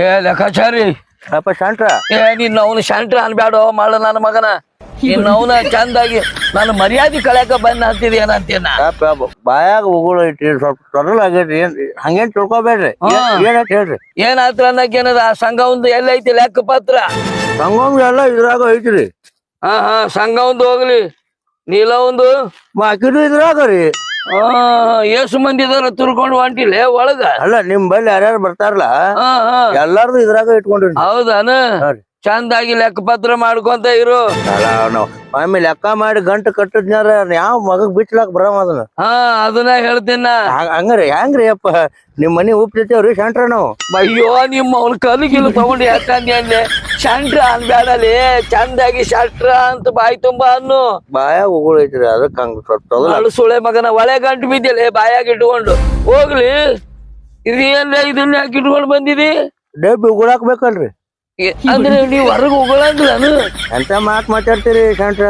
ಏ ಲೆಕ್ಕಾಚಾರಿ ಅಪ್ಪ ಶಾಂಟ್ರ ಏ ನೀನ್ ಅವನು ಶಾಂಟ್ರ ಅನ್ಬೇಡ ಮಾಡ ನನ್ನ ಮಗನ. ನಿನ್ನ ಅವನ ಚಂದಾಗಿ ನಾನು ಮರ್ಯಾದೆ ಕಳ್ಯಾಕ ಬಂದ್ ಅಂತಿದ್ ಏನಂತೀನ ಬಾಯಾಗ ಉಗುಳ ಐತಿ ಸ್ವಲ್ಪ ತೊಡಲ್ ಆಗೈತಿ ಏನ್ ಹಂಗೇನ್ ತಿಳ್ಕೊಬೇಡ್ರಿ. ಏನಂತ ಹೇಳ್ರಿ. ಏನಾತ್ರ ಅನ್ನಕೇನದ ಆ ಸಂಘ ಒಂದು ಎಲ್ಲೈತಿ ಲೆಕ್ಕ ಪತ್ರ. ಸಂಗಮ್ ಎಲ್ಲ ಇದ್ರಾಗ ಐತ್ರಿ. ಹಾ ಹಾ ಸಂಘ ಒಂದು ಹೋಗ್ಲಿ. ನೀಲ ಒಂದು. ಬಾಕಿದು ಇದ್ರಾಗ ರೀ. ಏಸು ಮಂದಿ ಇದಾರ ತುರ್ಕೊಂಡು ಹೊಂಟಿಲ್ಲ ಒಳಗ? ಅಲ್ಲ ನಿಮ್ ಬಲ್ಲಿ ಯಾರ್ಯಾರು ಬರ್ತಾರಲ್ಲ ಎಲ್ಲಾರ್ದು ಇದ್ರಾಗ ಇಟ್ಕೊಂಡ್ರಿ ಹೌದಾನ. ಚಂದಾಗಿ ಲೆಕ್ಕ ಪತ್ರ ಮಾಡ್ಕೊಂತ ಇರು. ಆಮೇಲೆ ಲೆಕ್ಕ ಮಾಡಿ ಗಂಟು ಕಟ್ಟಿದ್ನಾರ ಯಾವ ಮಗಗ್ ಬಿಟ್ಲಾಕ್ ಬರಮ ಅದನ್ನ? ಹಾ ಅದನ್ನ ಹೇಳ್ತೀನ ಹಂಗ- ಹಂಗ್ರಿ ಹೆಂಗ್ರಿ ಅಪ್ಪ. ನಿಮ್ ಮನಿ ಉಪ್ತಿರ್ತೇವ್ರಿ ಶಂಟ್ರ ನಾವು. ಅಯ್ಯೋ ನಿಮ್ಮ ಅವ್ನ ಕಲಿಗಿಲ್ಲ ತಗೊಂಡು ಯಾಕಂದಿ ಅಂದೆ? ಶಂಟ್ರ ಅನ್ಬೇಡಲಿ ಚಂದಾಗಿ ಶಟ್ರ ಅಂತ ಬಾಯಿ ತುಂಬಾ ಅನ್ನು. ಬಾಯಾಗ ಉಗುಳೈತ್ರಿ ಅದಕ್ಕೆ ಹಂಗ ಸುಳೆ ಮಗನ ಒಳೆ ಗಂಟು ಬಿದ್ದಿಲ್ಲ ಬಾಯಾಗ ಇಟ್ಕೊಂಡು. ಹೋಗ್ಲಿ ಇದೇನ್ರ ಇದನ್ನ ಯಾಕೆ ಇಟ್ಕೊಂಡು ಬಂದಿದಿ? ಡಬ್ಬಿ ಉಗುಳಾಕ್ ಬೇಕಲ್ರಿ ಏ- ಅಂದ್ರೆ ನೀವು ಹೊರಗೆ ಉಗುಳಂಗಿಲ್ಲನು ಎಂತ ಮಾತ್ ಮಾತಾಡ್ತೀರಿ ಶಾಂಟ್ರ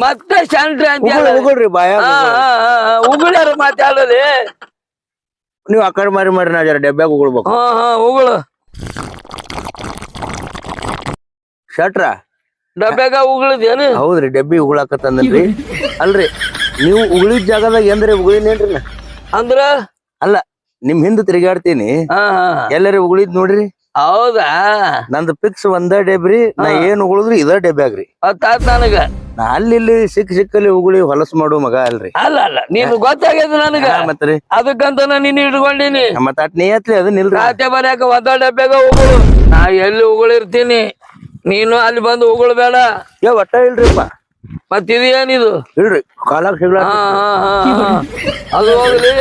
ಮತ್ತೆ ಶಂಟ್ರ ಅಂತ ಉಗುಳ್ ಉಗುಳ್ರಿ ಬಾಯಾಗ ಹಾ ಉಗುಳ್. ಹಾ ಹಾ ಉಗುಳ್ಯಾರ ಮಾತಾಡಲಿ ನೀವ್ ಆ ಕಡೆ ಮಾರಿ ಮಾಡ್ರಿ ನಾ ಜರ ಡಬ್ಬ್ಯಾಗ ಉಗುಳ್ಬೇಕು. ಹಾ ಹಾ ಉಗುಳು. ಶಟ್ರ? ಡಬ್ಬ್ಯಾಗ ಉಗುಳದೇನು ಹೌದ್ರಿ ಡಬ್ಬಿ ಉಗುಳಾಕತ್ತಂದ್ರಿ ಅಲ್ರಿ ನೀವು ಉಗುಳಿದ ಜಾಗದಾಗ ಎಂದ್ರೆ ಉಗುಳಿನೇನ್ರಿ ನಾ? ಅಂದ್ರ? ಅಲ್ಲ ನಿಮ್ ಹಿಂದ್ ತಿರುಗಾಡ್ತೀನಿ. ಹಾ ಹಾ. ಎಲ್ಲರಿ ಉಗುಳಿದ್ ನೋಡ್ರಿ? ಹೌದಾ? ನಂದು ಫಿಕ್ಸ್ ಒಂದ ಡಬ್ರಿ ನಾ ಏನ್ ಉಗುಳಿದ್ರಿ ಇದ ಡಬ್ಬ್ಯಾಗ್ರಿ ಅತ್ತಾತ್ ನನಗ. ನಾ ಅಲ್ಲಿ ಇಲ್ಲಿ ಸಿಕ್ ಸಿಕ್ಕಲ್ಲಿ ಉಗುಳಿ ಹೊಲಸ್ ಮಾಡು ಮಗ ಅಲ್ರಿ. ಅಲ್ಲ ಅಲ್ಲ ನೀನು ಗೊತ್ತಾಗ್ಯದ ನನಗ. ಹಾ, ಮತ್ರಿ ಅದಕ್ಕಂತ ನಾನು ನಿನ್ನ ಇಟ್ಕೊಂಡಿನಿ ಮತ್ತ ಅಟ್ ನೀಯತ್ಲಿ ಅದನ್ನ ಇಲ್ರಿ ಖಾತೆ ಬರ್ಯಾಕ ಒಂದ ಡೆಬ್ಬೆಗ ಉಗುಳು. ನಾ ಎಲ್ಲಿ ಉಗುಳಿರ್ತೀನಿ? ನೀನು ಅಲ್ಲಿ ಬಂದು ಉಗುಳ್ಬೇಡ. ಏ ಒಟ್ಟ ಇಲ್ರಿಪ್ಪ. ಮತ್ತಿದೇನಿದು ಇಲ್ರಿ ಕಾಲಾಗ ಇಲ್ರಿ ಹಾ ಹಾ ಹಾ ಹಾ. ಅದು ಹೋಗ್ಲಿ.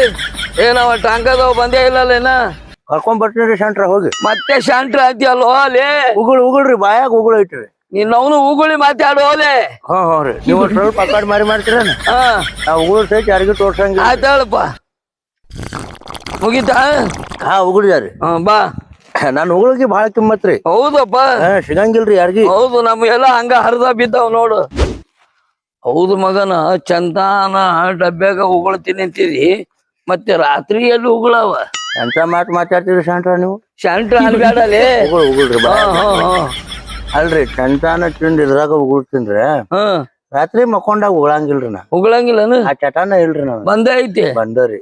ಏನವ ಟಂಕದವ್ ಬಂದೇ ಇಲ್ಲಲ್ಲೇನ ಕರ್ಕೊಂಡ್ ಬರ್ತೀನಿ ಶಂಟ್ರ ಹೋಗಿ. ಮತ್ತೆ ಶಾಂಟ್ರ ಅಂತೀಯಲ್ಲೋ ಉಗುಳು ಉಗುಳ್ ಉಗುಳ್ರಿ ಬಾಯಾಗ ಉಗುಳು ಐತ್ರಿ. ನಿನ್ನವನು ಅವನು ಉಗುಳಿ ಮಾತಾಡು ಅಲೇ ಹಾ ಹಾ ರೀ. ನೀವು ಸ್ವಲ್ಪ ಆ ಕಡೆ ಮಾರಿ ಮಾಡ್ತೀರೇನ? ಹಾ. ಆ ಉಗುಳು ಸಹಿತ ಯಾರಿಗೂ ತೋರ್ಸಂಗ ಆಯ್ತಾಳಪ್ಪ. ಮುಗೀತಾ? ಹಾ ಉಗುಳಿದಾರಿ ಹಾ ಬಾ. ನಾನು ಉಗುಳಿಗೆ ಭಾಳ ಕಿಮ್ಮತ್ರಿ ಹೌದಪ್ಪ. ಹಾ ಸಿಗಂಗಿಲ್ರಿ ಯಾರಿಗಿ. ಹೌದು ನಮ್ಗೆಲ್ಲ ಹಂಗ ಹರಿದ ಬಿದ್ದಾವ್ ನೋಡು. ಹೌದು ಮಗನ ಚಂದಾನ ಡಬ್ಬ್ಯಾಗ ಉಗುಳ್ತೀನಿ ಅಂತೀರಿ. ಮತ್ತೆ ರಾತ್ರಿ ಎಲ್ಲಿ ಉಗುಳವ. ಎಂತ ಮಾತು ಮಾತಾಡ್ತೀರಿ ಶಾಂಟ್ರ ನೀವು? ಶಂಟ್ರ ಉಗುಳ್ ಉಗುಳ್ರಿ ಬಾ. ಹಾ ಅಲ್ರಿ ಚಂತಾನ ತಿಂದ್ ಇದ್ರಾಗ ಉಗುಳ್ತೀನ್ರಿ ಹಾ. ರಾತ್ರಿ ಮಕ್ಕೊಂಡಾಗ ಉಗುಳಂಗಿಲ್ರಿ ನಾ ಉಗುಳಂಗಿಲ್ಲನು ಆ ಚಟಾನ ಇಲ್ರಿ ನಾನು ಬಂದೇ ಐತಿ. ಬಂದರಿ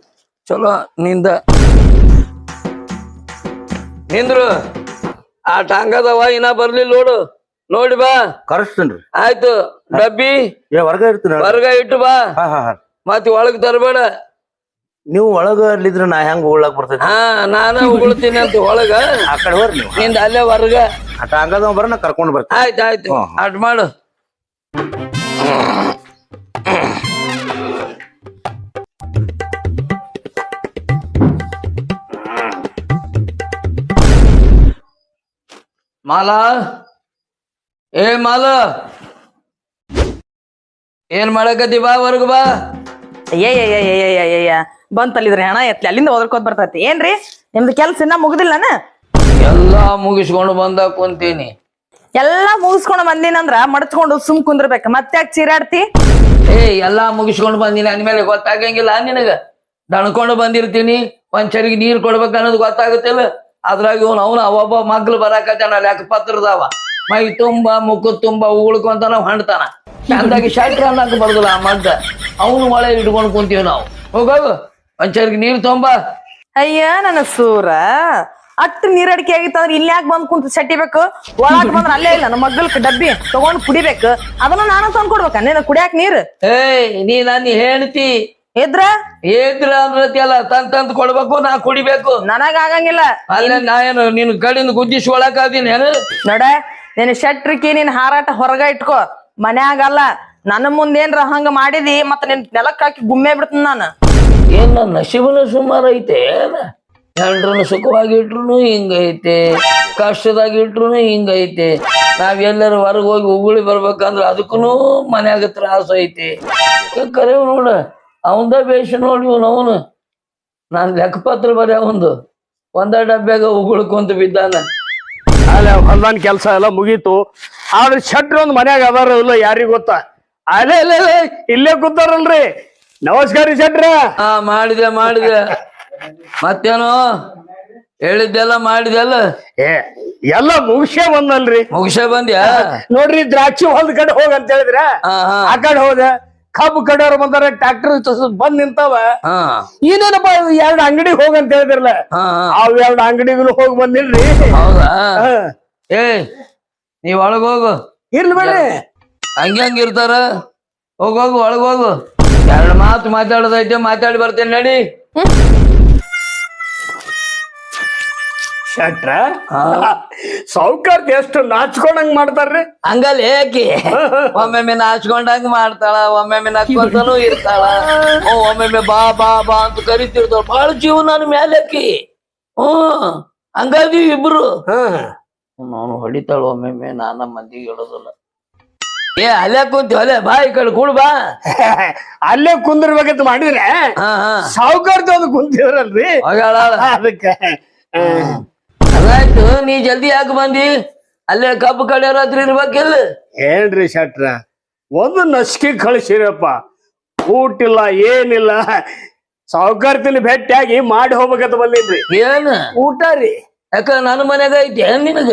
ಚಲೋ ನಿಂದ. ನಿಂದ್ರು. ಆ ಟಾಂಗದವ ಇನ್ನ ಬರ್ಲಿ ನೋಡು ನೋಡಿ ಬಾ. ಕರೆಸ್ತೀನ್ರಿ ಆಯ್ತು ಡಬ್ಬಿ. ಹೊರಗ ಇರ್ತೀನಿ ಹೊರಗ ಇಟ್ಟು ಬಾ. ಹಾ ಹಾ ಹಾ. ಮತ್ ಒಳಗ್ ತರಬೇಡ. ನೀವು ಒಳಗ ಅಲ್ಲಿದ್ರ ನಾ ಹೆಂಗ್ ಉಗುಳಕ್ ಬರ್ತೈತಿ? ಹಾ ನಾನ ಉಗುಳ್ತೀನಿ ಅಂತ ಒಳಗ. ಆ ಕಡೆ ಹೋರಿ ನೀವು. ನಿಂದ ಅಲ್ಲೇ ಹೊರಗ. ಆಟ ಹಂಗದ ಬರ ನಾ ಕರ್ಕೊಂಡ್ ಬರ್ತೀನಿ. ಆಯ್ತು ಆಯ್ತು. ಅಡ್ ಅಟ್ ಮಾಡು. ಮಾಲ? ಏ ಮಾಲ? ಏನ್ ಮಾಡಕತ್ತಿ ಬಾ ಹೊರಗ ಬಾ. ಅಯ್ಯಯ್ಯಯ್ಯಯ್ಯಯ್ಯಯ್ಯ ಬಂತಲ್ಲಿದ್ರಿ ಹಣ ಎತ್ಲಿ. ಅಲ್ಲಿಂದ ಓದ್ಕೋತ್ ಬರ್ತೈತಿ. ಏನ್ರಿ? ನಿಮ್ದು ಕೆಲ್ಸ ಇನ್ನ ಮುಗುದಿಲ್ಲನ? ಎಲ್ಲಾ ಮುಗಿಸ್ಕೊಂಡು ಬಂದ ಕುಂತೀನಿ. ಎಲ್ಲಾ ಮುಗಿಸ್ಕೊಂಡ್ ಬಂದಿನಂದ್ರ ಮಡಚ್ಕೊಂಡು ಸುಮ್ ಕುಂದ್ರಬೇಕ. ಮತ್ತೆ ಯಾಕೆ ಚೀರಾಡ್ತಿ? ಏ ಎಲ್ಲಾ ಮುಗಿಸ್ಕೊಂಡು ಬಂದಿನಿ. ಅಂದ್ಮೇಲೆ ಗೊತ್ತಾಗಂಗಿಲ್ಲ ನಿನಗ. ದಣ್ಕೊಂಡು ಬಂದಿರ್ತೀನಿ. ಒಂದ್ ಚರಿಗೆ ನೀರ್ ಕೊಡ್ಬೇಕು ಅನ್ನೋದು ಗೊತ್ತಾಗುತ್ತಿಲ್ಲ. ಅದ್ರಾಗ ಇವನು ಅವನು ಅವೊಬ್ಬ ಮಗ್ಳು ಬರಾಕತ್ತಾನ. ಲೆಕ್ಕ ಪತ್ರದವ. ಮೈ ತುಂಬಾ ಮುಖ ತುಂಬಾ ಉಗುಳ್ಕೊಂತಾನ ಹೊಂಡ್ತಾನ. ಚಂದಾಗಿ ಶಟ್ರ ಅನ್ನಕ್ ಬರ್ದಲ್ಲ ಆ ಮಗ್ಗ. ಅವನು ಒಳಗೆ ಇಟ್ಕೊಂಡು ಕುಂತೀವಿ ನಾವು. ಹೋಗೋಗು ಒಂದ್ ನೀರು ತೊಂಬ. ಅಯ್ಯ ನನ್ನ ಸೂರ. ಅಟ್ಟು ನೀರಡಿಕೆ ಆಗಿತ್ತಂದ್ರ ಇಲ್ಲಿ ಯಾಕೆ ಬಂದ್ ಕುಂತ ಸಟ್ಟಿಬೇಕು ಒಳಗ್ ಬಂದ್ರ ಅಲ್ಲೇ ಇಲ್ಲ ನಮ್ಮ ಮಗ್ಗಲ್ಕ್ ಡಬ್ಬಿ ತಗೊಂಡ್ ಕುಡಿಬೇಕು. ಅದನ್ನ ನಾನು ತಂದ್ ಕೊಡ್ಬೇಕ ನೀನು ಕುಡಿಯಾಕ ನೀರ್? ಏಯ್ ನೀ ನನ್ನ ಹೇಳ್ತಿ ಇದ್ರ ಏದ್ರ ಅಂದ್ರತಿಯಲ್ಲ ತಂದ್ ತಂದ್ ಕೊಡ್ಬೇಕು ನಾ ಕುಡಿಬೇಕು. ನನಗ ಆಗಂಗಿಲ್ಲ. ಅಲ್ಲೇ ನಾ ಏನು ನಿನ್ ಕಡಿಂದ ಗುದ್ದಿಸಿ ಒಳಕಾದೀನಿ ಏನು? ನೋಡ ನೀನ್ ಶಟ್ರಿಕಿ ನಿನ್ ಹಾರಾಟ ಹೊರಗ ಇಟ್ಕೋ. ಮನ್ಯಾಗಲ್ಲ ನನ್ನ ಮುಂದೇನ್ರ ಹಂಗ ಮಾಡಿದಿ ಮತ್ತ ನಿನ್ ನೆಲಕ್ ಹಾಕಿ ಗುಮ್ಮೆ ಬಿಡ್ತೀನಿ ನಾನು. ಏನ್ ನಶೀಬನ ಸುಮಾರು ಐತೆ ಹೆಂಡ್ರನ್ನ ಸುಖವಾಗಿ ಇಟ್ರು ಹಿಂಗೈತೆ ಕಷ್ಟದಾಗಿ ಇಟ್ರು ಹಿಂಗೈತೆ ನಾವ್ ಎಲ್ಲರ ಹೊರಗೆ ಹೋಗಿ ಉಗುಳಿ ಬರ್ಬೇಕಂದ್ರೆ ಅದಕ್ಕೂ ಮನ್ಯಾಗ ತ್ರಾಸ ಐತಿ. ಕರೆವ್ ನೋಡ, ಅವಂದ ಬೇಷ ನೋಡಿ ಇವ್ನು ಅವನು ನಾನು ಲೆಕ್ಕಪತ್ರ ಬರೀ ಅವಂದು. ಒಂದ ಡಬ್ಬ್ಯಾಗ ಉಗುಳ್ಕೊಂತ ಬಿದ್ದಾನ. ಅಲ್ಲೇ, ಹೊಲ್ದಾನ್ ಕೆಲಸ ಎಲ್ಲ ಮುಗೀತು. ಆದ್ರೆ ಶೆಟ್ರ್ ಒಂದ್ ಮನ್ಯಾಗ ಅದಾರ ಇಲ್ಲ ಯಾರಿಗೆ ಗೊತ್ತ? ಅಲ್ಲೇ ಇಲ್ಲೇ ಇಲ್ಲೇ ಕೂತಾರಲ್ರಿ. ನಮಸ್ಕಾರ ರೀ ಶೆಟ್ರ. ಹಾ ಮಾಡಿದೆ ಮಾಡಿದೆ. ಮತ್ತೇನು? ಹೇಳಿದ್ದೆಲ್ಲ ಮಾಡಿದೆಲ್ಲ ಏ ಎಲ್ಲ ಮುಗಿಸೇ ಬಂದಲ್ರಿ ಮುಗಿಸೇ ಬಂದ್ಯಾ? ನೋಡ್ರಿ ದ್ರಾಕ್ಷಿ ಹೊಲದ ಕಡೆ ಹೋಗ ಅಂತ ಹೇಳಿದ್ರ? ಹಾ ಹಾ. ಆ ಕಡೆ ಹೋದ. ಕಬ್ಬು ಕಡೆಯವ್ರು ಬಂದಾರ ಟ್ರಾಕ್ಟರ್ ಬಂದ್ ನಿಂತಾವ. ಹಾ. ಏನೇನಪ್ಪ ಎರಡು ಅಂಗಡಿಗೆ ಹೋಗ ಅಂತ ಹೇಳಿದ್ರಲ್ಲ? ಹಾ ಹಾ. ಅವ್ ಎರಡು ಅಂಗಡಿಗೂ ಹೋಗಿ ಬಂದಿಲ್ರಿ. ಹೌದಾ? ಹಾ. ಏ ನೀವ್ ಒಳಗ್ ಹೋಗು. ಇರ್ಲಿ ಬೇಡ್ರಿ. ಹಂಗೆ ಹಂಗ ಇರ್ತಾರ. ಹೋಗ್ ಹೋಗು ಒಳಗ್ ಹೋಗು. ಎರಡು ಮಾತು ಮಾತಾಡೋದೈತೆ ಮಾತಾಡಿ ಬರ್ತೇನೆ ನಡಿ. ಶಟ್ರ? ಹಾ. ಸೌಕರ್ಯ ಎಷ್ಟು ನಾಚ್ಕೊಂಡಂಗ್ ಮಾಡ್ತಾರ್ರಿ? ಹಂಗಲ್ಲ ಏಕಿ. ಒಮ್ಮೆಮ್ಮೆ ನಾಚ್ಕೊಂಡಂಗ್ ಮಾಡ್ತಾಳ ಒಮ್ಮೆಮ್ಮೆ ನಕ್ಕೊಂತಾನು ಇರ್ತಾಳ. ಒಮ್ಮೆಮ್ಮೆ ಬಾ ಬಾ ಬಾ ಅಂತ ಕರಿತಿರ್ತಾಳ. ಬಾಳ ಜೀವನ ನನ್ ಆಕಿ ಹ್ಮ್ ಹಂಗಾಗಿ ಇಬ್ರು. ನಾನು ಹೊಡಿತಾಳ ಒಮ್ಮೊಮ್ಮೆ ನಾನ ಮಂದಿಗೆ ಹೇಳೋದಿಲ್ಲ. ಏ ಅಲ್ಲೇ ಕುಂತಿ ಅಲ್ಲೇ ಬಾ ಈ ಕಡೆ ಕೂಡ್ ಬಾ. ಅಲ್ಲೇ ಕುಂದಿರ್ಬೇಕಂತ ಮಾಡಿದ್ರೆ ಹಾ ಹಾ. ಒಂದು ಕುಂತಿದ್ರಲ್ರಿ? ಹೋಗ್ಯಾಳ ಅದಕ್ಕೆ ಅದಾಯ್ತು ನೀ ಜಲ್ದಿ ಯಾಕೆ ಬಂದಿ? ಅಲ್ಲೇ ಕಬ್ಬು ಕಡೆ ಹತ್ರ ಇರ್ಬೇಕಿಲ್ಲ ಏನ್ರಿ ಶಟ್ರ ಒಂದು ನಸ್ಕಿ ಕಳಿಸಿರಪ್ಪ. ಊಟಿಲ್ಲ ಏನಿಲ್ಲ. ಸಾವುಕಾರ್ತಿನ ಭೇಟಿಯಾಗಿ ಮಾಡಿ ಹೋಗ್ಬೇಕಂತ ಬಂದಿನ್ರಿ ಏನ್? ಊಟ ರೀ. ಯಾಕ ನನ್ನ ಮನ್ಯಾಗ ಐತಿ ಏನ್ ನಿನಗ?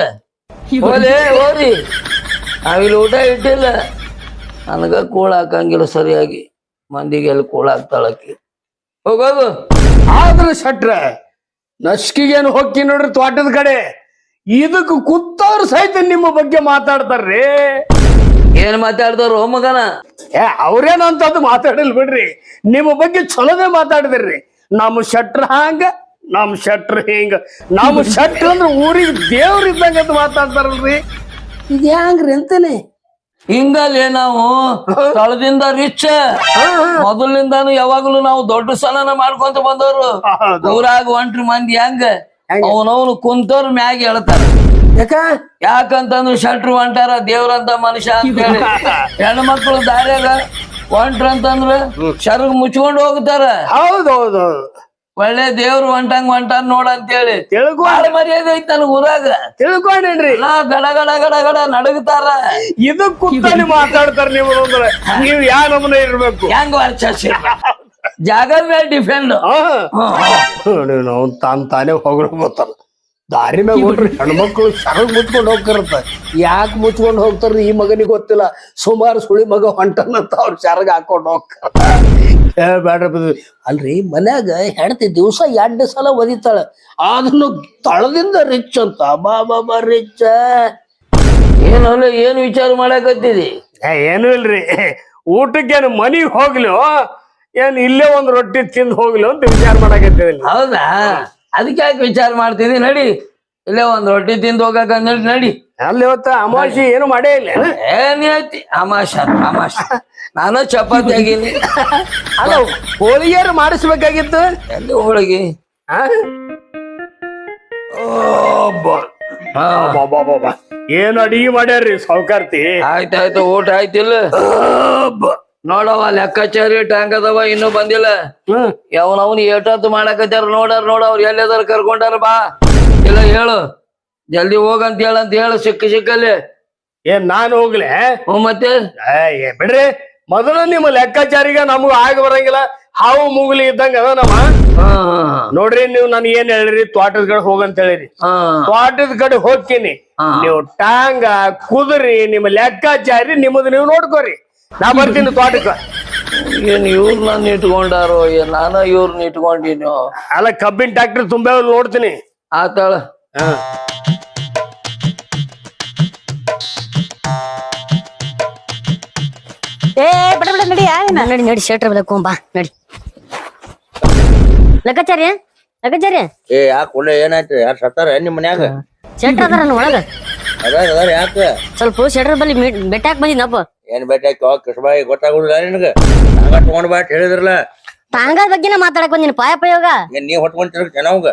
ಹೋಲೆ ಹೋರಿ ನಾವಿಲ್ಲಿ ಊಟ ಇಟ್ಟಿಲ್ಲ. ನನಗೆ ಕೂಳ ಹಾಕಂಗಿಲ್ಲ ಸರಿಯಾಗಿ. ಮಂದಿಗೆ ಎಲ್ಲಿ ಕೂಳ ಹಾಕ್ತಾಳಕ್ಕಿ. ಹೋಗೋದು ಆದ್ರೆ ಶಟ್ರ ನಸ್ಕಿಗೇನು ಹೊಕ್ಕಿ ನೋಡ್ರಿ ತೋಟದ ಕಡೆ. ಇದಕ್ಕೆ ಕುತ್ತವ್ರು ಸಹಿತ ನಿಮ್ಮ ಬಗ್ಗೆ ಮಾತಾಡ್ತಾರ್ರಿ. ಏನ್ ಮಾತಾಡ್ತಾರ ಮಗನ? ಏ ಅವ್ರೇನಂತದ್ದು ಮಾತಾಡಿಲ್ ಬಿಡ್ರಿ. ನಿಮ್ಮ ಬಗ್ಗೆ ಚಲೋನೇ ಮಾತಾಡಿದ್ರಿ. ನಮ್ಮ ಶಟ್ರ ಹಂಗ, ನಮ್ಮ ಶಟ್ರ ಹಿಂಗ. ನಮ್ಮ ಶಟ್ರ ಅಂದ್ರೆ ಊರಿಗೆ ದೇವ್ರ ಇದ್ದಂಗ ಮಾತಾಡ್ತಾರಲ್ರಿ. ಇದು ಹೆಂಗ್ರಿ ಅಂತಾನೆ. ಹಿಂಗಲ್ಲಿ ನಾವು ಸ್ಥಳದಿಂದ ರಿಚ್ ಮೊದಲಿಂದಾನು ಯಾವಾಗ್ಲೂ ನಾವು ದೊಡ್ಡ ಸ್ಥಾನನ ಮಾಡ್ಕೊಂತ ಬಂದವ್ರು. ಊರಾಗ ಒಂಟ್ರಿ ಮಂದಿ ಹೆಂಗ? ಅವನವನು ಕುಂತವ್ರ ಮ್ಯಾಗ ಹೇಳ್ತಾರ ಯಾಕ? ಯಾಕಂತಂದ್ರು ಶಟ್ರು ಹೊಂಟಾರ ದೇವ್ರಂತ ಮನುಷ್ಯ ಅಂತ ಹೇಳಿ ಹೆಣ್ಮಕ್ಳು ದಾರ್ಯಾಗ ಹೊಂಟ್ರ ಅಂತಂದ್ರ ಶರ್ಗ್ ಮುಚ್ಕೊಂಡು ಹೋಗ್ತಾರ. ಹೌದೌದೌದು. ಹೌದು ಹೌದು ಒಳ್ಳೆ ದೇವ್ರು ಹೊಂಟಂಗ್ ಹೊಂಟಾನ್ ನೋಡ ಅಂತೇಳಿ ಹೇಳಿ ಬಾಳ ಮರ್ಯಾದೆ ಐತ್ ನನಗ್ ಊರಾಗ. ತಿಳ್ಕೊಂಡ್ರಿ ನಾ ಗಡ ಗಡ ಗಡ ಗಡ ನಡಗ್ತಾರ. ಇದು ಕುತ್ತಲ್ಲಿ ಮಾತಾಡ್ತಾರ ನೀವು ಅಂದ್ರೆ ನೀವು ಯಾವ ನಮೂನೆ ಇರ್ಬೇಕು? ಹೆಂಗ್ ವರ್ಚಸ್ ಜಾಗ ಮೇಲೆ ಡಿಫೆಂಡ್ ನಾವು ತಾನ್ ತಾನೇ ಹೋಗ್ರು ದಾರಿ ಮ್ಯಾಗ ಹೋಗ್ರಿ ಹೆಣ್ಮಕ್ಳು ಸರಗ್ ಮುಚ್ಕೊಂಡು ಹೋಗ್ತಾರಂತ ಯಾಕೆ ಮುಚ್ಕೊಂಡು ಹೋಗ್ತಾರ ಈ ಮಗನಿಗೆ ಗೊತ್ತಿಲ್ಲ. ಸುಮಾರು ಸುಳಿ ಮಗ ಹೊಂಟನಂತ ಅವ್ರು ಸರಗ್ ಹಾಕೊಂಡು ಹೋಗ್ತಾರ ಏ ಬ್ಯಾಡ್ರಿ ಅಲ್ರಿ ಮನ್ಯಾಗ ಹೆಂಡತಿ ದಿವಸ ಎರಡು ಸಲ ಒದಿತಾಳ. ಅದನ್ನು ತಳದಿಂದ ರಿಚ್ ಅಂತ. ಬಾ ಬಾ ಬಾ ರಿಚ್ ಏನಲ್ಲ ಏನ್ ವಿಚಾರ ಮಾಡಕತ್ತಿದಿ? ಏನು ಇಲ್ರಿ. ಊಟಕ್ಕೇನು ಮನಿಗೆ ಹೋಗ್ಲೋ? ಏನ್ ಇಲ್ಲೇ ಒಂದ್ ರೊಟ್ಟಿ ತಿಂದು ಹೋಗ್ಲೋ ಅಂತ ವಿಚಾರ ಮಾಡಕತ್ತಿದಿಲ್ಲ ಹೌದಾ? ಅದಕ್ಕೆ ಯಾಕೆ ವಿಚಾರ ಮಾಡ್ತೀನಿ? ನಡಿ. ಇಲ್ಲೇ ಒಂದ್ ರೊಟ್ಟಿ ತಿಂದು ಹೋಗಕ ನಡಿ ನಡಿ. ಅಲ್ಲಿ ಇವತ್ತ ಅಮಾವಾಸ್ಯೆ ಏನು ಮಾಡೇ ಇಲ್ಲ. ಏನ್ ಐತಿ ಅಮಾಶ ಅಮಾಶ ನಾನು ಚಪಾತಿ ಆಗಿನಿ ಅಲ್ಲ ಹೋಳಿಗೆಯರು ಮಾಡಿಸ್ಬೇಕಾಗಿತ್ತು. ಎಲ್ಲಿ ಹೋಳಿಗೆ? ಏನು ಅಡಿಗೆ ಮಾಡ್ಯಾರ್ರಿ ಸಾವುಕಾರ್ತಿ? ಆಯ್ತಾಯ್ತು ಊಟ ಆಯ್ತಿಲ್ಲ. ನೋಡವ ಲೆಕ್ಕಾಚಾರಿ ಟ್ಯಾಂಕ್ ಅದವ ಇನ್ನೂ ಬಂದಿಲ್ಲ. ಹ್ಮ್. ಅವನವನ್ ಏಟತ್ತು ಮಾಡಕತ್ತಾರ ನೋಡಾರ ನೋಡ ಅವ್ರು ಎಲ್ಲದಾರ ಕರ್ಕೊಂಡಾರ ಬಾ. ಇಲ್ಲ ಹೇಳು. ಜಲ್ದಿ ಹೋಗಂತ ಹೇಳಂತ ಹೇಳು ಸಿಕ್ಕ ಸಿಕ್ಕಲ್ಲಿ ಏನ್ ನಾನು ಹೋಗ್ಲಿ? ಹ್ಮ್ ಮತ್ತೆ? ಏ, ಏ, ಬಿಡ್ರಿ. ಮೊದಲು ನಿಮ್ಮ ಲೆಕ್ಕಾಚಾರಿಗ ನಮಗ ಆಗ ಬರಂಗಿಲ್ಲ. ಹಾವು ಮುಗುಲಿ ಇದ್ದಂಗ ಅದ ನಮ್ಮ ಹಾ ನೋಡ್ರಿ ನೀವು ನನ್ ಏನ್ ಹೇಳಿರಿ? ತೋಟದ ಕಡೆ ಹೋಗಂತ ಹೇಳಿರಿ. ಹಾ ತೋಟದ ಕಡೆ ಹೋಗ್ತೀನಿ. ಹಾ. ನೀವು ಟಾಂಗ ಕುದುರಿ ನಿಮ್ಮ ಲೆಕ್ಕಾಚಾರಿ ನಿಮ್ಮದು ನೀವು ನೋಡ್ಕೋರಿ. ನಾ ಬರ್ತೀನಿ ತೋಟಕ್ಕ. ಏನ್ ಇವ್ರನ್ನ ಇಟ್ಕೊಂಡಾರೋ ಏನ್ ನಾನ ಇವ್ರನ್ನ ಇಟ್ಕೊಂಡಿನೋ? ಅಲ್ಲ ಕಬ್ಬಿನ ಟ್ಯಾಕ್ಟರ್ ತುಂಬಾ ನೋಡ್ತೀನಿ. ಆತಾಳ. ಏ ಬಿಡ ಬಿಡ ನಡಿ ಏನ ನಡಿ ನಡಿ ಶೆಟ್ರ್ ಬದಕ್ ಬಾ ನಡಿ. ಲೆಕ್ಕಾಚಾರಿ ಲೆಕ್ಕಾಚಾರಿ ಏ ಯಾಕೆ ಒಳ್ಳೆ ಏನಾಯ್ತು? ಯಾರು ಸತ್ತಾರ? ನಿಮ್ ಮನ್ಯಾಗ? ಶೆಟ್ರ್ ಅದಾರ ಒಳಗ. ಅದಾರ ಅದಾರ ಯಾಕ? ಸ್ವಲ್ಪ ಶೆಟ್ರ್ ಬಲ್ಲಿ ಬೆಟ್ಟಾಕ್ ಬಂದಿನಪ್ಪ ಏನ್ ಬೇಕಾಯ್ತು ಅವಾಗ ಕೃಷ್ಣಬಾಯಿ ಗೊತ್ತಾಗುದಿಲ್ಲ ನಿನಗ? ಹಂಗ ತಗೊಂಡ್ ಬಾ ಅಂತ ಹೇಳಿದ್ರಲ್ಲ. ತಾಂಗ ಬಗ್ಗೆನ ಮಾತಾಡಕ್ ಬಂದಿನ ಪಾಯ ಪ್ರಯೋಗ? ಏನ್ ನೀ ಹೊಟ್ಕೊಂತಿರ ಚೆನ್ನಾಗ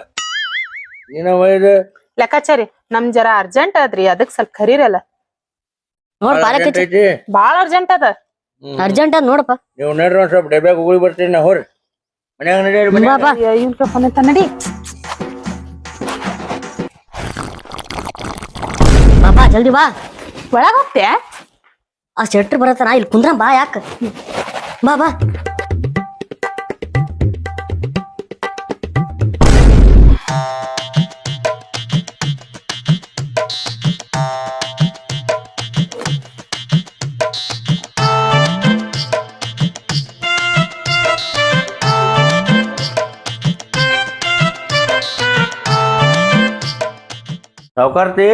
ನೀನ ಒಯ್ದು. ಲೆಕ್ಕಾಚಾರಿ ನಮ್ ಜರ ಅರ್ಜೆಂಟ್ ಅದ್ರಿ ಅದಕ್ ಸ್ವಲ್ಪ ಕರೀರಲ್ಲ. ನೋಡ್ ಐತಿ? ಬಾಳ ಅರ್ಜೆಂಟ್ ಅದ. ಅರ್ಜೆಂಟ್ ಅದ್ ನೋಡಪ್ಪ. ನೀವು ನೋಡ್ರಿ ಒಂದ್ ಸ್ವಲ್ಪ ಡಬ್ಯಾಗ ಉಗುಳಿ ಬರ್ತೀನಿ ನಾ ಹೋರಿ. ಮನ್ಯಾಗ ನಡೀರಿ ಬಾ ಬಾ. ಇವ್ನ ಫೋನ್ ಅಂತ ನಡಿ. ಬಾ ಬಾ ಜಲ್ದಿ ಬಾ. ಒಳಗ ಹೋಗ್ತೆ आ चट्र बरत ना इल कुंद्रम बा याक बा बा सौकर्ती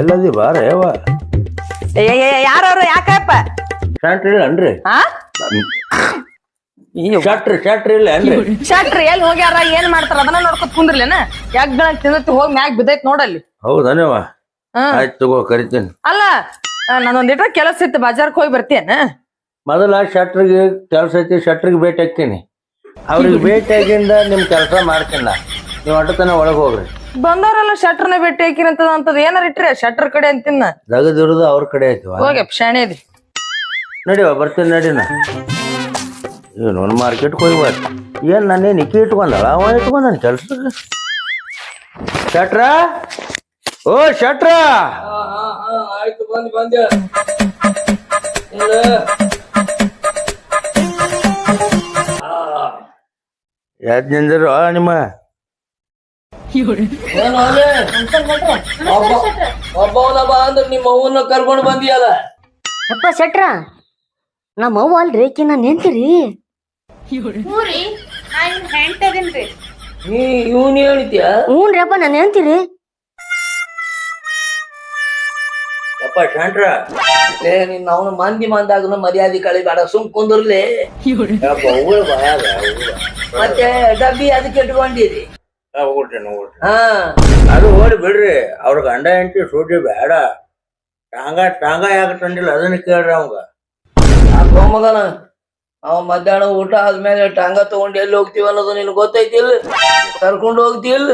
ಎಲ್ಲದಿ ಬಾರ ಯಾರು ಯಾರವ್ರು? ಯಾಕಪ್ಪ? ಶಾಟ್ರಿ ಇಲ್ಲ ಅನ್ರಿ ಹಾ ಶಾಟ್ರಿ ಶಟ್ರ್ ಇಲ್ಲ ಅನ್ರಿ ಶಟ್ರಿ ಎಲ್ಲಿ ಹೋಗ್ಯಾರ ಏನ್ ಮಾಡ್ತಾರ ಅದನ್ನ ನೋಡ್ಕೊತ ಕುಂದ್ರಲೇನ ಯಾಕ್ ತಿಂದತಿ ಹೋಗಿ ಮ್ಯಾಗ್ ಬಿದ್ದೈತ್ ನೋಡಲ್ಲಿ. ಹೌದನೇವ ಆಯ್ತು ತಗೋ ಕರಿತೀನಿ. ಅಲ್ಲ ನಾನೊಂದ್ ಇಟ್ರ ಕೆಲಸ ಇತ್ತು ಬಜಾರ್ಕ್ ಹೋಗಿ ಬರ್ತೇನ. ಮೊದಲ ಶಟ್ರಿಗೆ ಕೆಲಸ ಐತಿ ಶಟ್ರಿಗೆ ಭೇಟಿ ಹಾಕ್ತೀನಿ. ಅವ್ರಿಗೆ ಭೇಟಿ ಆಗಿಂದ ನಿಮ್ ಕೆಲಸ ಮಾಡ್ತೀನಿ ನೀವು ಅಟತನ ಒಳಗೆ ಹೋಗ್ರಿ. ಬಂದವರೆಲ್ಲ ಶಟ್ರನ ಭೇಟಿ ಹಾಕಿರಂತದ ಅಂತದ್ ಏನಾರ ಇಟ್ರಿ ಶಟ್ರ್ ಕಡೆ ಅಂತಿನ್ನ ಜಗದಿರುದು ಅವ್ರ ಕಡೆ ಐತಿವ ಹೋಗ್ಯಪ್ಪ ಶಾಣೇದಿ ನಡಿವ ಬರ್ತೀನಿ ನಡಿನ ಏನು ಒಂದು ಮಾರ್ಕೆಟ್ಗೆ ಏನ್ ಏನು ನಾನೇನು ಇಕ್ಕಿ ಇಟ್ಕೊಂಡಲ್ಲ? ಅವ ಇಟ್ಕೊಂಡಾನ ಕೆಲ್ಸ? ಶಟ್ರ ಓ ಶಟ್ರ ಆಯ್ತು ಬಂದ್ ಬಂದೆ ನಿಂದರು ನಿಮ್ಮ? ಒಬ್ಬವನ ಬಾ ಅಂದ್ರೆ ನಿಮ್ಮ ಅವ್ವನ್ನ ಕರ್ಕೊಂಡು ಬಂದಿಯಲ್ಲ. ಅಪ್ಪ ಶೆಟ್ರ ನಮ್ಮ ಅವ್ವ ಅಲ್ರಿ ಆಕಿ ನಾನು ನೆನ್ತಿರಿ ಹ್ಞೂರಿ ನಾ ಇವ್ನ ಹೆಂಡ್ತಿ ಅದೀನ್ರಿ ನೀ ಇವನ್ ಹೇಳಿದ್ಯಾ ಹ್ಞೂನ್ರಿ ಅಪ್ಪ ನಾನು ನೆನ್ತಿರಿ ಯಪ್ಪ ಶಟ್ರ ಏ ನಿನ್ನ ಅವನ ಮಂದಿ ಮಂದಾಗನು ಮರ್ಯಾದೆ ಕಳಿಬೇಡ ಸುಮ್ ಕುಂದ್ರಲಿ. ಯಪ್ಪ ಉಗುಳು ಬಾ ಉಗುಳು. ಮತ್ತೆ ಡಬ್ಬಿ ಅದಕ್ಕೆ ಇಟ್ಕೊಂಡಿರಿ. ಹಾ. ಅದು ಓಡಿ ಬಿಡ್ರಿ ಅವ್ರ ಗಂಡ ಹೆಂಡತಿ ಸೂಟಿ ಬೇಡ. ಟಾಂಗ ಟಾಂಗ ಯಾಕೆ ತಂದಿಲ್ಲ? ಅದನ್ನ ಕೇಳ್ರಿ ಅವಂಗ. ಆ ಮಗನ ಅವ ಮಧ್ಯಾಹ್ನ ಊಟ ಆದ್ಮೇಲೆ ಟಾಂಗ ತಗೊಂಡು ಎಲ್ಲಿ ಹೋಗ್ತೀವಿ ಅನ್ನೋದು ನಿನ್ಗೆ ಗೊತ್ತೈತಿಲ್ಲ ಕರ್ಕೊಂಡು ಹೋಗ್ತಿಲ್ಲ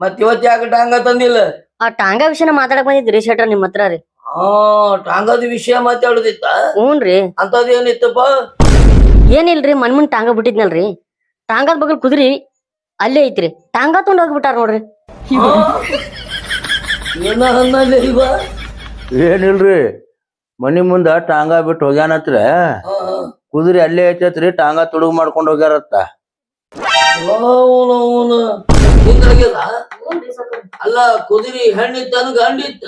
ಮತ್ ಇವತ್ ಯಾಕೆ ಟಾಂಗ ತಂದಿಲ್ಲ? ಆ ಟಾಂಗ ವಿಷಯನ ಮಾತಾಡಕ್ ಬಂದಿದ್ರಿ ಶೆಟ್ರ ನಿಮ್ ಹತ್ರ ರೀ. ಹಾ ಟಾಂಗದ ವಿಷಯ ಮಾತಾಡುದಿತ್ತ? ಹ್ಞೂನ್ರಿ ಅಂತದೇನಿತ್ತಪ್ಪ? ಏನಿಲ್ರಿ ಮನ್ ಮುಂದ್ ಟಾಂಗ ಬಿಟ್ಟಿದ್ನಲ್ರಿ. ಟಾಂಗದ ಬಗ್ಗೆ ಕುದ್ರಿ ಅಲ್ಲೇ ಐತ್ರಿ. ಟಾಂಗ ತುಂಡ್ ಹೋಗ್ಬಿಟ್ಟಾರ ನೋಡ್ರಿ. ಹಾ? ಏನ ಅನ್ನಲ್ಲ ಇವ ಏನಿಲ್ರಿ ಮನಿ ಮುಂದ ಟಾಂಗ ಬಿಟ್ಟು ಹೋಗ್ಯಾನತ್ರ. ಕುದುರೆ ಅಲ್ಲೇ ಐತೈತ್ರಿ ಟಾಂಗ ತುಡುಗ್ ಮಾಡ್ಕೊಂಡು ಹೋಗ್ಯಾರತ್ತ. ಅವ್ನು ಅಲ್ಲ ಕುದುರಿ ಹೆಣ್ಣಿತ್ತನ ಗಂಡಿತ್ತ.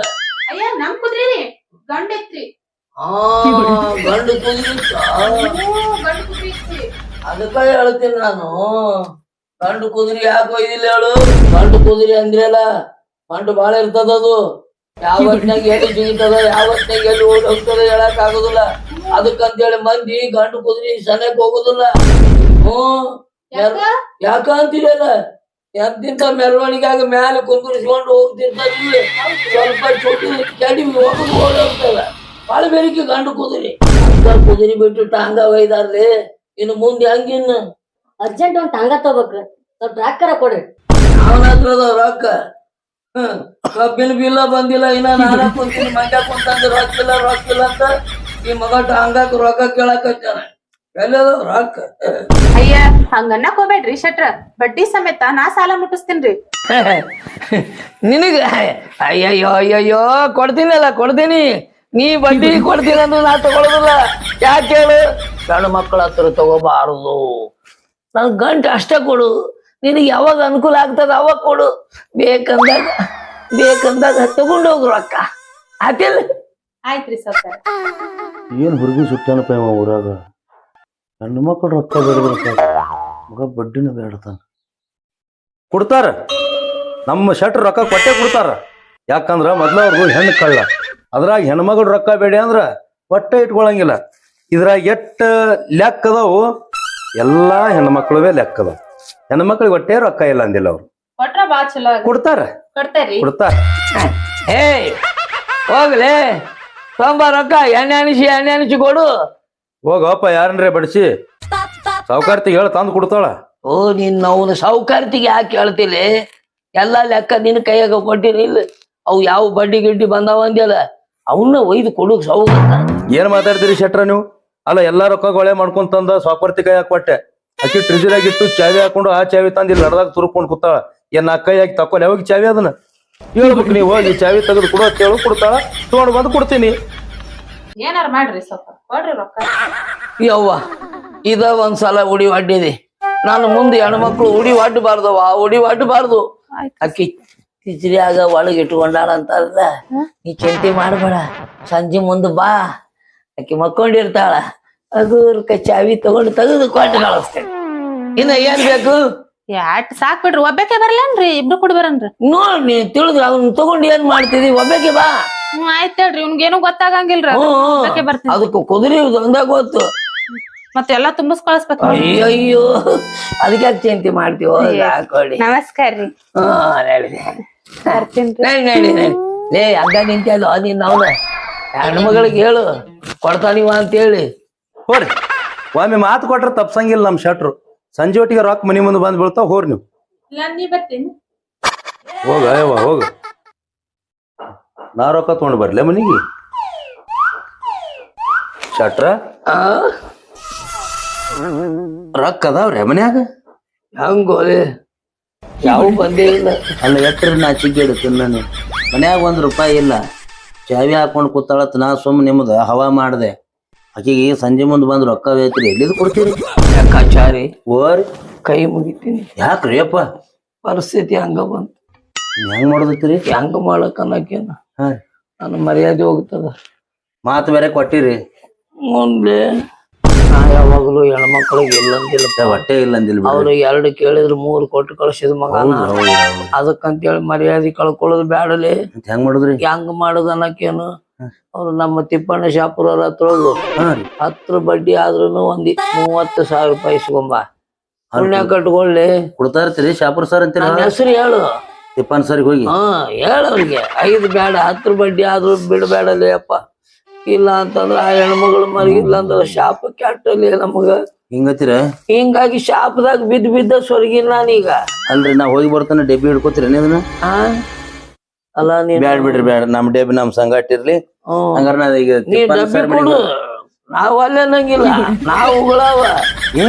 ಅಯ್ಯ ನಮ್ ಗಂಡ ಐತ್ರಿ ಆ ಗಂಡು ಕುದುರಿ ಇತ್ತ? ಹ್ಞೂ ಗಂಡ ಕುದ್ರಿ ಐತ್ರಿ ಅದಕ್ಕ ಹೇಳ್ತೀನಿ ನಾನು. ಗಂಡು ಕುದುರೆ ಯಾಕೆ ಒಯ್ದಿಲ್ಲ ಹೇಳು? ಗಂಡು ಕುದುರೆ ಅಂದ್ರಲ್ಲ ಗಂಡು ಬಾಳ ಇರ್ತದ ಅದು. ಯಾವ ಹೊತ್ನಾಗ ಎಲ್ಲಿ ಜಿಗಿತದ ಯಾವ ವರ್ಷನಾಗ ಎಲ್ಲಿ ಓಡಿ ಹೋಗ್ತದ ಹೇಳಕ್ ಆಗುದಿಲ್ಲ. ಅದಕ್ಕಂತೇಳಿ ಮಂದಿ ಗಂಡು ಕುದುರೆ ಸನಕ್ ಹೋಗುದಿಲ್ಲ. ಹ್ಮ್ ಯಾಕ? ಅಂತೀರಲ್ಲ? ಎಂತಿಂತ ಮೆರವಣಿಗೆಯಾಗ ಮ್ಯಾಲೆ ಕುಂದಿರಿಸ್ಕೊಂಡು ಹೋಗ್ತಿರ್ತಾರಿಲ್ಲ ಸ್ವಲ್ಪ ಚೋಟಿ ಚಡಿ ಹೋಗಿ ಬಾಳ ಬೇರಿಕೆ ಗಂಡು ಕುದುರೆ. ಕುದುರೆ ಬಿಟ್ಟು ಟಾಂಗ ಒಯ್ದಾರ್ಲಿ. ಇನ್ನು ಮುಂದೆ ಹಂಗಿನ್ನ ಅರ್ಜೆಂಟ್ ಒಂದ್ ಟಾಂಗ ತಗೋಬೇಕು ಸ್ವಲ್ಪ ರೊಕ್ಕರ ಕೊಡ್ರಿ. ಅವನ ರೊಕ್ಕ ಹ್ಮ್. ಕಬ್ಬಿನ ಬಿಲ್ಲ ಬಂದಿಲ್ಲ ಇನ್ನ ನಾನ ಕುಂತೀನಿ ಮಂಡ್ಯ ಇಲ್ಲ ರೊಕ್ಕ ಇಲ್ಲ ಅಂತ ಈ ಮಗ ಟಾಂಗ ರೊಕ್ಕ ಕೇಳಕತ್ತಾನ ಎಲ್ಲದ ರೊಕ್ಕ ಅಯ್ಯ ಹಂಗನ್ನಕ್ ಹೋಗ್ಬೇಡ್ರಿ ಶೆಟ್ರ. ಬಡ್ಡಿ ಸಮೇತ ನಾ ಸಾಲ ಮುಟ್ಟಿಸ್ತೀನ್ರಿ. ನಿನಗ ಅಯ್ಯಯ್ಯೋ ಅಯ್ಯಯ್ಯೋ ಕೊಡ್ತೀನಲ್ಲ ಕೊಡ್ತೀನಿ. ನೀ ಬಡ್ಡಿ ಕೊಡ್ತೀನಿ ಅಂದ್ರೆ ನಾ ತಗೊಳ್ಳೋದಿಲ್ಲ ಯಾಕೆ ಹೇಳು ಗಂಡು ಮಕ್ಕಳ ಹತ್ರ ತಗೋಬಾರದು. ನನ್ ಗಂಟು ಅಷ್ಟೇ ಕೊಡು. ನಿನಗೆ ಯಾವಾಗ ಅನುಕೂಲ ಆಗ್ತದ ಅವಾಗ ಕೊಡು. ಬೇಕಂದಾಗ ಬೇಕಂದಾಗ ತಗೊಂಡು ಹೋಗ್ರು ಅಕ್ಕ. ಆತಿಲ್ ಆಯ್ತ್ರಿ ಸರ್ ಏನ್ ಹುಡುಗಿ ಸುತ್ತಾನಪ್ಪ ಇವ ಊರಾಗ? ಹೆಣ್ಣು ಮಕ್ಕಳು ರೊಕ್ಕ ಬೇಡ ಮಗ ಬಡ್ಡಿನ ಬೇಡತಾನ. ಕೊಡ್ತಾರ. ನಮ್ಮ ಶೆಟ್ರ್ ರೊಕ್ಕ ಕೊಟ್ಟೆ ಕೊಡ್ತಾರ. ಯಾಕಂದ್ರ ಮೊದ್ಲ ಅವ್ರಿಗೂ ಹೆಣ್ಣು ಕಳ್ಳ. ಅದ್ರಾಗ ಹೆಣ್ಮಗಳು ರೊಕ್ಕ ಬೇಡ ಅಂದ್ರ ಹೊಟ್ಟೆ ಇಟ್ಕೊಳಂಗಿಲ್ಲ. ಇದ್ರಾಗ ಎಟ್ಟ ಲೆಕ್ಕ ಅದಾವು? ಎಲ್ಲಾ ಹೆಣ್ಮಕ್ಳುವೇ ಲೆಕ್ಕದ ಹೆಣ್ಮಕ್ಳಿಗೆ ಒಟ್ಟೆ ರೊಕ್ಕ ಇಲ್ಲ ಅಂದಿಲ್ಲ ಅವ್ರು. ಕೊಡ್ತಾರ. ಕೊಡ್ತಾರ. ಏ ಹೋಗ್ಲಿ. ತೊಂಬ ರೊಕ್ಕ ಎಣ್ಣೆ ಅಣಿಸಿ ಎಣ್ಣೆ ಅಣಿಸಿ ಕೊಡು. ಹೋಗಪ್ಪ ಯಾರನ್ರೇ ಬಡಿಸಿ. ಸಾವುಕಾರ್ತಿಗೆ ಹೇಳ ತಂದು ಕೊಡ್ತಾಳ. ಓ ನಿನ್ನ ಅವನು ಸಾವುಕಾರ್ತಿಗೆ ಯಾಕೆ ಹೇಳ್ತಿಲ್ಲ ಎಲ್ಲ ಲೆಕ್ಕ ನಿನ್ನ ಕೈಯಾಗ ಕೊಟ್ಟಿರಿ ಇಲ್ಲ. ಅವು ಯಾವ ಬಡ್ಡಿ ಗಿಡ್ಡಿ ಬಂದಾವ ಅಂದ್ಯಲ್ಲ ಅವನ್ನ ಒಯ್ದು ಕೊಡು ಸಾವು ಏನ್ ಮಾತಾಡ್ತೀರಿ ಶೆಟ್ರ ನೀವು? ಅಲ್ಲ ಎಲ್ಲಾ ರೊಕ್ಕ ಗೊಳೆ ಮಾಡ್ಕೊಂಡ್ ತಂದ ಸ್ವಾಪರ್ತಿ ಕೈ ಕೊಟ್ಟೆ. ಅಕ್ಕಿ ಟ್ರಿಜರ್ ಇಟ್ಟು ಚಾವಿ ಹಾಕೊಂಡು ಆ ಚಾವಿ ತಂದು ಇಲ್ಲಿ ನಡ್ದಾಗ ತುರ್ಕೊಂಡು ಕೂತಾಳ. ಏನ್ ನಾ ಕೈ ಹಾಕಿ ತಕೊಂಡ್ ಯಾವಾಗ ಚಾವಿ ಅದನ್ನ? ಹೇಳ್ಬೇಕು ನೀವು ಹೋಗಿ ಚಾವಿ ತೆಗೆದು ಕೊಡು ಅಂತ ಹೇಳು ಕೊಡ್ತಾಳ. ತಗೊಂಡ್ ಬಂದು ಕೊಡ್ತೀನಿ. ಏನಾರ ಮಾಡ್ರಿ ಸ್ವಲ್ಪ ಕೊಡ್ರಿ ರೊಕ್ಕ. ಯವ್ವ ಇದ ಒಂದ್ಸಲ ಉಡಿ ಒಡ್ಡಿದಿ. ನಾನು ಮುಂದೆ ಹೆಣ್ಮಕ್ಳು ಉಡಿ ಒಡ್ಡಬಾರ್ದವ ಉಡಿ ಒಡ್ಡಬಾರ್ದು ಅಕ್ಕಿ ಕಿಚರಿಯಾಗ ಒಳಗೆ ಇಟ್ಕೊಂಡಾಳ ಅಂತಾರಲ್ಲ ನೀ ಚಿಂತೆ ಮಾಡಬೇಡ. ಸಂಜೆ ಮುಂದೆ ಬಾ. ಆಕಿ ಮಕ್ಕೊಂಡಿರ್ತಾಳ. ಅಗೂರ್ಕ ಚಾವಿ ತಗೊಂಡು ತೆಗೆದು ಕೊಟ್ಟು ಕಳಿಸ್ತೇನೆ ಇನ್ನ ಏನ್ ಬೇಕು? ಯಾಟ್ ಸಾಕ್ ಬಿಡ್ರಿ ಒಬ್ಬಕ್ಕೆ ಬರ್ಲೇನ್ರಿ ಇಬ್ರು ಕೂಡ ಬರನ್ರಿ. ನೋಡ್ ನೀ ತಿಳಿದ್ರ ಅವ್ನ ತಗೊಂಡ್ ಏನ್ ಮಾಡ್ತಿದಿ? ಒಬ್ಬಕ್ಕೆ ಬಾ. ಹ್ಮ್ ಆಯ್ತ್ ಹೇಳ್ರಿ ಇವ್ನ್ಗೇನು ಗೊತ್ತಾಗಂಗಿಲ್ರಿ ಹ್ಮ್, ಒಬ್ಬಾಕೆ ಬರ್ತೀನಿ. ಅದಕ್ಕೆ ಕುದುರೆ ಒಂದೇ ಗೊತ್ತು. ಮತ್ತೆಲ್ಲಾ ತುಂಬಿಸ್ ಕಳಿಸ್ಬೇಕು ಅಯ್ಯೋ ಅಯ್ಯೋ ಅದಕ್ಕೆ ಯಾಕೆ ಚಿಂತೆ ಮಾಡ್ತೀವೋ? ಹಾಕೊಳ್ಳಿ ನಮಸ್ಕಾರ ರೀ. ಹಾ ನಡಿ ಬರ್ತೀನಿ ನಡಿ ನಡಿ ನಡಿ. ಲೇ ಹಂಗ ನಿಂತಲ್ಲ ನೀನ್ ಅವನ. ಹೆಣ್ಮಗಳಿಗೆ ಹೇಳು. ಕೊಡ್ತಾನಿವ ಅಂತ ಹೇಳಿ ಹೋರಿ. ಒಮ್ಮೆ ಮಾತು ಕೊಟ್ರೆ ತಪ್ಸಂಗಿಲ್ಲ ನಮ್ಮ ಶಟ್ರು. ಸಂಜೆ ಒಟ್ಟಿಗೆ ರೊಕ್ಕ ಮನಿ ಮುಂದೆ ಬಂದ್ ಬೀಳ್ತಾವ ಹೋರ್ ನೀವು. ಇಲ್ಲ ನೀ ಬರ್ತೀನಿ. ಹೋಗ ಅಯ್ಯವ್ವ ಹೋಗ. ನಾ ರೊಕ್ಕ ತಗೊಂಡು ಬರ್ಲೆ ಮನಿಗೆ? ಶಟ್ರ? ಆ? ರೊಕ್ಕ ಅದಾವ್ರೆ ಮನ್ಯಾಗ? ಹಂಗೋಲೆ ಯಾವ ಬಂದೇ ಇಲ್ಲ. ಅಲ್ಲ ಎಟ್ರ ನಾಚಿಕೆ ಇಡುತ್ತೆ ನಾನು. ಮನ್ಯಾಗ ಒಂದ್ ರೂಪಾಯಿ ಇಲ್ಲ. ಚಾವಿ ಹಾಕೊಂಡು ಕೂತಾಳತ್ ನಾ ಸುಮ್ ನಿಮ್ದು ಹವಾ ಮಾಡಿದೆ. ಆಕಿಗೆ ಸಂಜೆ ಮುಂದೆ ಬಂದ್ ರೊಕ್ಕ ಬೇಕ್ರಿ ಎಲ್ಲಿದ್ ಕೊಡ್ತೀರಿ ಲೆಕ್ಕಾಚಾರಿ. ಓರಿ ಕೈ ಮುಗಿತೀನಿ. ಯಾಕ್ರಿ ಅಪ್ಪ? ಪರಿಸ್ಥಿತಿ ಹಂಗ ಬಂತು. ಹೆಂಗ್ ಮಾಡೋದತ್ತೀರಿ? ಹೆಂಗ ಮಾಡಕ್ ಅನ್ನಕೇನ? ಹಾ. ನನ್ನ ಮರ್ಯಾದೆ ಹೋಗ್ತದ. ಮಾತು ಬೇರೆ ಕೊಟ್ಟಿರಿ. ಮುಂದೆ ನಾ ಯಾವಾಗಲೂ ಹೆಣ್ಮಕ್ಳಿಗೆ ಇಲ್ಲಂದಿಲ್ಲ ಹೊಟ್ಟೆ ಇಲ್ಲ ಅಂದಿಲ್ ಬಿಡ್ರಿ. ಅವ್ರು ಎರಡು ಕೇಳಿದ್ರು ಮೂರು ಕೊಟ್ಟು ಕಳ್ಸಿದ ಮಗ ಅದಕ್ಕಂತ ಹೇಳಿ ಮರ್ಯಾದಿ ಅದಕ್ಕಂತೇಳಿ ಮರ್ಯಾದೆ ಕಳ್ಕೊಳ್ಳೋದು ಬ್ಯಾಡಲೆ. ಮತ್ತ್ ಹೆಂಗ್ ಮಾಡುದ್ರಿ? ಹೆಂಗ್ ಮಾಡೋದು ಅನ್ನಕೇನು ಅವ್ರು ನಮ್ಮ ತಿಪ್ಪಣ್ಣ ಶಾಪುರವ್ರ ಹತ್ರ ಹೋಗು ಹಾ ರೀ. ಹತ್ರ ಬಡ್ಡಿ ಆದ್ರೂನು ಒಂದಿ ಮೂವತ್ತು ಸಾವಿರ ರೂಪಾಯಿ ಇಸ್ಕೊಂಬ. ಪುಣ್ಯ ಕಟ್ಕೊಳ್ಳಿ. ಕೊಡ್ತಾ ಇರ್ತೀರಿ ಶಾಪುರ್ ಸರ್ ಅಂತ ನನ್ನ ಹೆಸರು ಹೇಳು. ತಿಪ್ಪನ್ ಸರ್ಗೆ ಹೋಗಿ. ಹಾ ಹೇಳ ಅವ್ರಿಗೆ. ಐದು ಬ್ಯಾಡ ಹತ್ರ ಬಡ್ಡಿ ಆದ್ರೂ ಬಿಡಬೇಡಲೇ ಅಪ್ಪ. ಇಲ್ಲ ಅಂತಂದ್ರ ಆ ಹೆಣ್ಮಗಳು ಮರಿಗಿಲ್ಲ ಅಂದ್ರ ಶಾಪ ಕೆಟ್ಟಲಿ ನಮಗ. ಹಿಂಗತ್ತೀರ? ಹಿಂಗಾಗಿ ಶಾಪದಾಗ ಬಿದ್ದ ಬಿದ್ದ ಸೊರಗಿಲ್ಲ ನಾನೀಗ. ಅಲ್ರಿ ನಾ ಹೋಗಿ ಬರ್ತಾನೆ ಡೆಬ್ಬಿ ಹಿಡ್ಕೋತೀರಿ ಅದನ್ನ ಆ? ಅಲ್ಲ ನೀನ್ ಬ್ಯಾಡ್ ಬಿಡ್ರಿ ಬ್ಯಾಡ. ನಮ್ ಡೆಬ್ಬಿ ನಮ್ ಸಂಗಾಟ ಇರ್ಲಿ. ಹ್ಮ್. ಹಂಗಾರ ನಾ ಈಗ ನೀ ತಿಪ್ಪನ್ ಡಬ್ಬಿ ಸರ್ ಕೊಡು. ಮನೆಗೆ ನಾವ್ ಅಲ್ಲೇ ನಂಗಿಲ್ಲ ನಾವು ಉಗಳಾವ. ಏ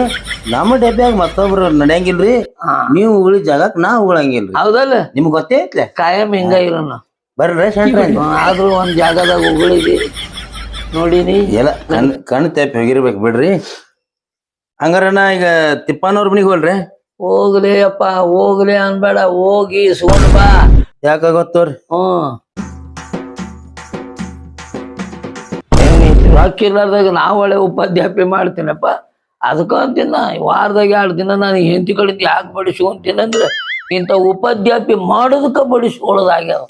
ನಮ್ಮ ಡಬ್ಬ್ಯಾಗ ಮತ್ತೊಬ್ರು ನಡೆಯಂಗಿಲ್ರಿ? ಹಾ. ನೀವು ಉಳಿ ಜಾಗಕ್ ನಾ ಉಗಳಂಗಿಲ್ರಿ. ಹೌದಲ್ಲ? ನಿಮ್ಗ್ ಗೊತ್ತೇ ಐತ್ಲೆ? ಕಾಯಂ ಹಿಂಗ ಇರೋಣ ಬರ್ರಿ ಆದ್ರೂ ಒಂದ್ ಜಾಗದಾಗ ಉಗುಳಿದಿ. ನೋಡಿನಿ ಎಲ್ಲ ಕಣ್ ಕಣ್ ತೆಪ್ಪ ಹೋಗಿರ್ಬೇಕು ಬಿಡ್ರಿ. ಹಂಗಾರ ನಾ ಈಗ ತಿಪ್ಪನವ್ರ ಮನಿಗೆ ಹೋಲ್ರಿ ಹೋಗ್ಲಿ ಅಪ್ಪ ಹೋಗ್ಲಿ ಅನ್ಬೇಡ ಹೋಗಿ ಇಸ್ಕೊಂಡ್ ಬಾ. ಯಾಕ ಗೊತ್ತವ್ರಿ? ಹ್ಮ್ ರೊಕ್ಕ ಇರ್ಲಾರ್ದಾಗ ನಾವು ಒಳ್ಳೆ ಉಪಾಧ್ಯಾಪಿ ಮಾಡ್ತೀನಪ್ಪ. ಅದಕ್ಕ ಅಂತೀನ ವಾರದಾಗ ಎರಡು ದಿನ ನಾನು ಹೆಂಡತಿ ಕಡೆ ಯಾಕೆ ಬಡಿಸ್ಕೊಂತೀನಂದ್ರೆ ಇಂಥ ಉಪಾಧ್ಯಾಪಿ ಮಾಡೋದಕ್ಕ ಬಡಿಸ್ಕೊಳ್ಳೋದಾಗ್ಯಾವ.